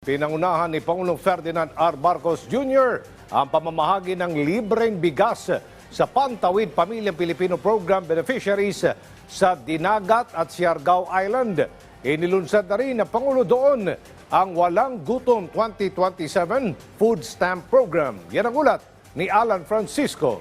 Pinangunahan ni Pangulong Ferdinand R. Marcos Jr. ang pamamahagi ng libreng bigas sa Pantawid Pamilyang Pilipino Program beneficiaries sa Dinagat at Siargao Island. Inilunsad na rin ng Pangulo doon ang Walang Gutom 2027 Food Stamp Program. Yan ang ulat ni Alan Francisco.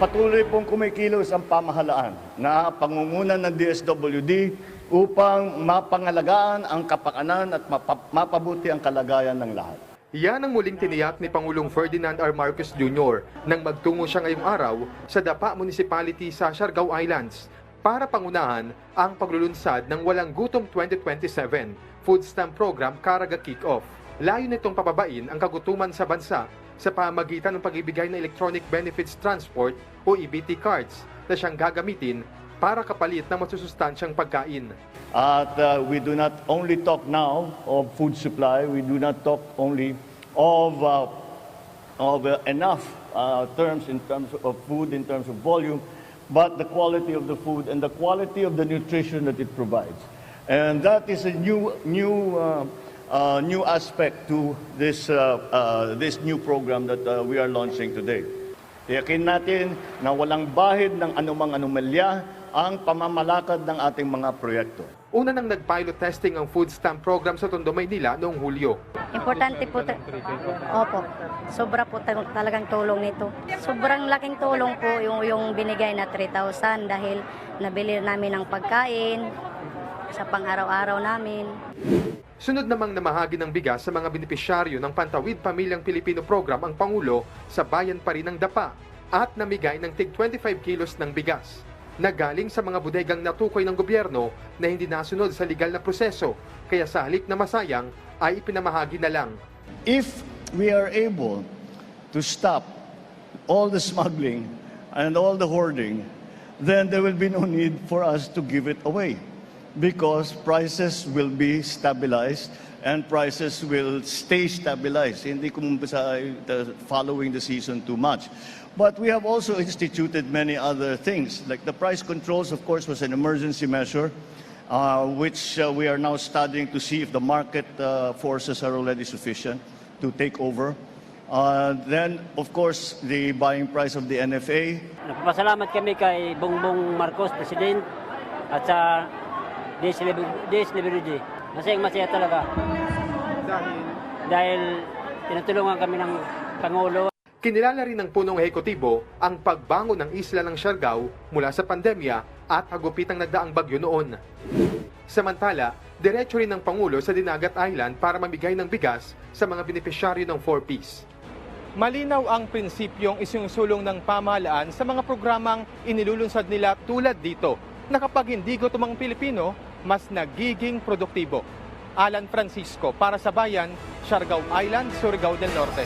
Patuloy pong kumikilos ang pamahalaan na pangungunan ng DSWD upang mapangalagaan ang kapakanan at mapa- mapabuti ang kalagayan ng lahat. Yan ang muling tiniyak ni Pangulong Ferdinand R. Marcos Jr. nang magtungo siya ngayong araw sa Dapa Municipality sa Siargao Islands para pangunahan ang paglulunsad ng Walang Gutom 2027 Food Stamp Program Karaga Kick-Off. Layo nitong pababain ang kagutuman sa bansa sa pamagitan ng pag-ibigay ng Electronic Benefits Transport o EBT cards na siyang gagamitin para kapalit ng masusustansyang pagkain. At uh, we do not only talk now of food supply, we do not talk only of, uh, of uh, enough uh, terms in terms of food, in terms of volume, but the quality of the food and the quality of the nutrition that it provides. And that is a new, new, uh, uh, new aspect to this, uh, uh, this new program that uh, we are launching today. Tiyakin natin na walang bahid ng anumang anomalya ang pamamalakad ng ating mga proyekto. Una nang nag-pilot testing ang food stamp program sa Tondo, Maynila noong Hulyo. Importante po. ta- Opo. Sobra po tal- talagang tulong nito. Sobrang laking tulong po yung, yung binigay na 3,000 dahil nabili namin ng pagkain sa pang-araw-araw namin. Sunod namang namahagi ng bigas sa mga benepisyaryo ng Pantawid Pamilyang Pilipino Program ang Pangulo sa bayan pa rin ng Dapa at namigay ng tig 25 kilos ng bigas na galing sa mga bodegang natukoy ng gobyerno na hindi nasunod sa legal na proseso kaya sa halip na masayang ay ipinamahagi na lang. If we are able to stop all the smuggling and all the hoarding, then there will be no need for us to give it away because prices will be stabilized and prices will stay stabilized. Hindi kumumpisa the following the season too much. But we have also instituted many other things. Like the price controls, of course, was an emergency measure, uh, which uh, we are now studying to see if the market uh, forces are already sufficient to take over. Uh, then, of course, the buying price of the NFA, Nagpapasalamat kami kay Bongbong Marcos, President, at sa DSWD. Masayang masaya talaga. Dahil tinutulungan kami ng Pangulo Kinilala rin ng punong ehekutibo ang pagbangon ng isla ng Siargao mula sa pandemya at hagupitang nagdaang bagyo noon. Samantala, diretso rin ng Pangulo sa Dinagat Island para mamigay ng bigas sa mga benepisyaryo ng 4Ps. Malinaw ang prinsipyong isinusulong ng pamahalaan sa mga programang inilulunsad nila tulad dito na kapag hindi gutom ang Pilipino, mas nagiging produktibo. Alan Francisco para sa Bayan, Siargao Island, Surigao del Norte.